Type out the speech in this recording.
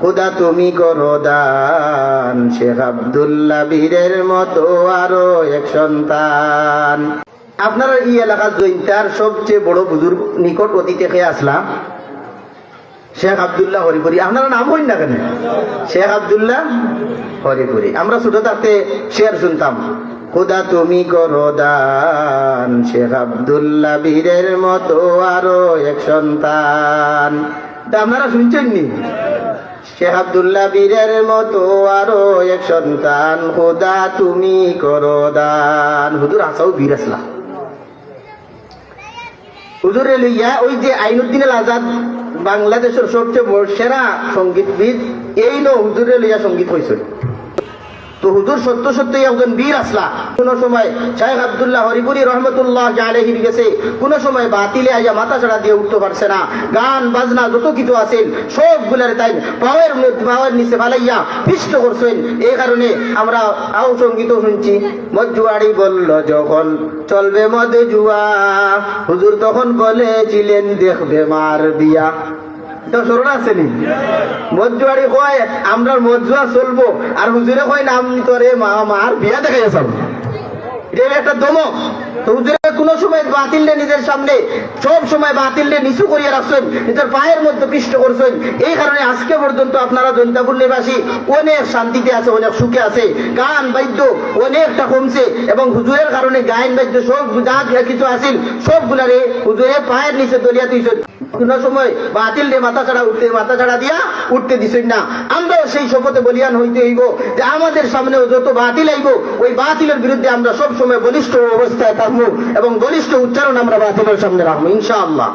খুদা তুমি করো দান শেখ আব্দুল্লাহ বীরের মতো আরও এক সন্তান। আপনারা এই এলাকার জৈন্তার সবচেয়ে বড় বুজুর্গ নিকট অতীতে খেয়ে আসলাম? শেখ আব্দুল্লাহ হরিপুরি। আপনারা নাম হইন না কেন? শেখ আব্দুল্লাহ হরিপুরি। আমরা ছোট থাকতে শেয়ার শুনতাম, খুদা তুমি করো দান শেখ আব্দুল্লাহ বীরের মতো আরও এক সন্তান। তা আপনারা শুনছেন নি? শেখ আবদুল্লাহ বীরের মতো আরও এক সন্তান। হোদা তুমি করো দান। হুজুর আসাও বীর আসলা। হুজুরে লইয়া ওই যে আইনুদ্দিন আজাদ বাংলাদেশের সবচেয়ে সেরা সঙ্গীতবিদ, এই নো হুজুরে লইয়া সংগীত হয়েছিল তো হুজুর সত্য সত্যই একজন বীর আসলা। কোন সময় শাহেখ আব্দুল্লাহ হরিপুরি রহমতুল্লাহ আলহির গেছে, কোন সময় বাতিলে আইয়া মাথা ছাড়া দিয়ে উঠতে পারছে না। গান, বাজনা, যত কিছু আছেন, সবগুলার তাই পাওয়ার পাওয়ার নিচে ফালাইয়া পিষ্ট করছেন। এই কারণে আমরা আও সংগীত শুনছি। মজুয়ারি বলল, যখন চলবে মদ জুয়া, হুজুর তখন বলেছিলেন, দেখবে মার বিয়া। আমরা মজুয়া চলবো। আর হুজুরে কয় নাম তোরে মা মার বিয়া দেখা যাচ্ছে আপনারা জৈন্তাপুর নিবাসী অনেক শান্তিতে আছে, অনেক সুখে আছে। গান, বাদ্য অনেকটা কমছে এবং হুজুরের কারণে গায়ন, বাদ্য সব যা কিছু আছিল, সবগুলারে হুজুরে পায়ের নিচে দলিয়া দিয়েছেন। কোন সময় বাতিল রে মাথা ছাড়া উঠতে, মাথা ছাড়া দিয়া উঠতে দিছেন না। আমরাও সেই শপথে বলিয়ান হইতে হইব যে আমাদের সামনেও যত বাতিল আইব, ওই বাতিলের বিরুদ্ধে আমরা সব সময় বলিষ্ঠ অবস্থায় থাকব এবং বলিষ্ঠ উচ্চারণ আমরা বাতিলের সামনে রাখব ইনশাআল্লাহ।